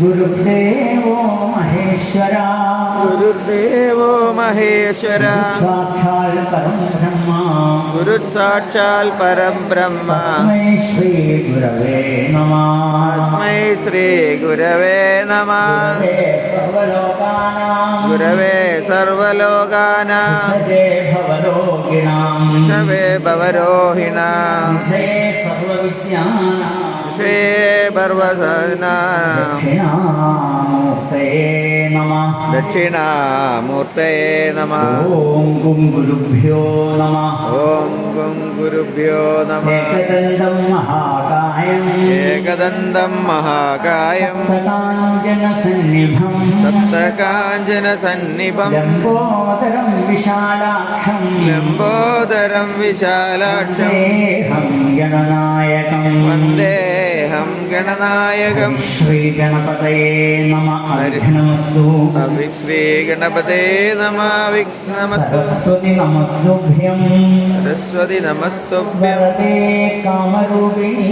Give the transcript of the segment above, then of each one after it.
ഗുരുദേവോ മഹേശ്വര. ഗുരുദേവോ മഹേശ്വര. സാക്ഷാൽ പരം ബ്രഹ്മ ഗുരു സാക്ഷാൽ പരം ബ്രഹ്മ തസ്മൈ ശ്രീ ഗുരവേ നമ. ശ്രീ ഗുരവേ നമ. ഗുരവേ സർവലോകാനാം. ശവേ ഭവരോഹിണ. विश्वे दक्षिणामूर्तये नमः दक्षिणामूर्तये नमः ॐ गुं गुरुभ्यो नमः ॐ गुं गुरुभ्यो नमः एकदन्तं महाकायम् एकदन्तं महाकायं सप्तकाञ्जनसन्निभं सप्तकाञ्जनसन्निभं लम्बोदरं विशालाक्षं लम्बोदरं विशालाक्षं देहं വന്ദേഹം ശ്രീ ശ്രീഗണപതയേ നമ. അർഘനമസ്തു. അവിശ്രീ ഗണപതേ നമ. വിഘ്നമസ്തു. സരസ്വതി നമസ്തുഭ്യം. സരസ്വതി നമസ്തുഭ്യം. കാമരൂപിണി.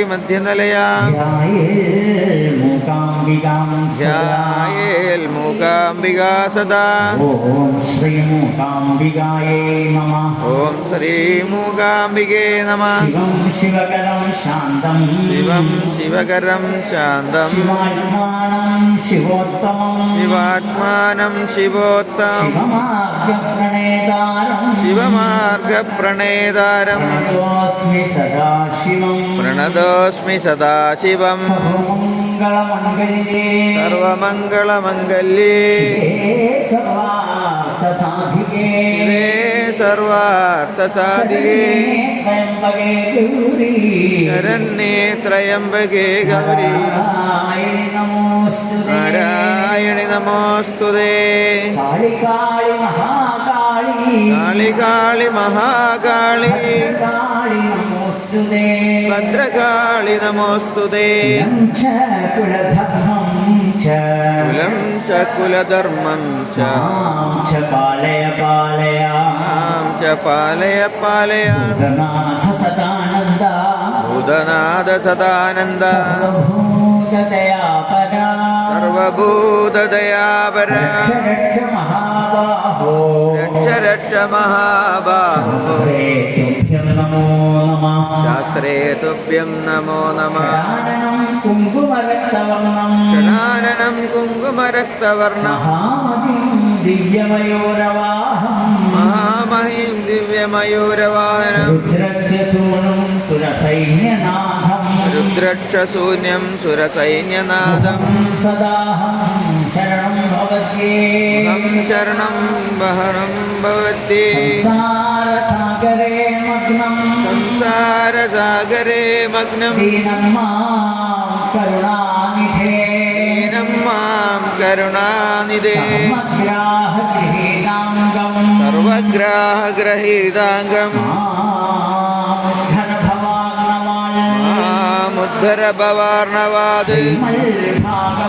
മധ്യനിലയാ മൂകാംബികാം ധ്യായേൽ മൂകാംബികാ സദാ. ഓം ശ്രീമൂകാംബികായേ നമ. ഓം ശ്രീ മൂകാംബികേ നമ. ശിവം ശിവകരം ശാന്തം. ശിവം ശിവകരം ശാന്തം. ശിവാത്മാനം ശിവോത്തമം. ശിവാത്മാനം ശിവമാർഗപ്രണേതാരം ശിവമാർഗപ്രണേതാരം. പ്രണതോസ്മി സദാശിവം. സർവമംഗളമംഗല്യേ. സർവാർത്ഥസാധികേ. ശരണ്യേ ത്രയംബകേ ഗൗരി. നാരായണി നമോസ്തുതേ. കാളി കാളി മഹാകാളി. ഭദ്രകാളി നമോസ്തുതേ. കുലം ച കുലധർമ്മം ച. പാലയ പാലയ. മാം ച പാലയ പാലയ. ഗണനാഥ സദാനന്ദ. ഭൂതനാഥ സദാനന്ദ. സർവഭൂതദയാപര. സർവഭൂതദയാപര. രക്ഷ രക്ഷ മഹാബാഹോ. രക്ഷ രക്ഷ മഹാബാഹോ ശാസ്ത്രേ തുഭ്യം നമോ നമഃ ശാസ്ത്രേ തുഭ്യം നമോ सुरसैन्यनादं सदाहं കുങ്കുമരക്തവർണം भवद्ये शरणं वहनं भवद्ये संसारसागरे मग्नं संसारसागरे मग्नं दीनं मां करुणानिधे दीनं मां करुणानिधे सर्वग्राहगृहीताङ्गं सर्वग्राहगृहीताङ्गम् मुद्धरभवार्णवाद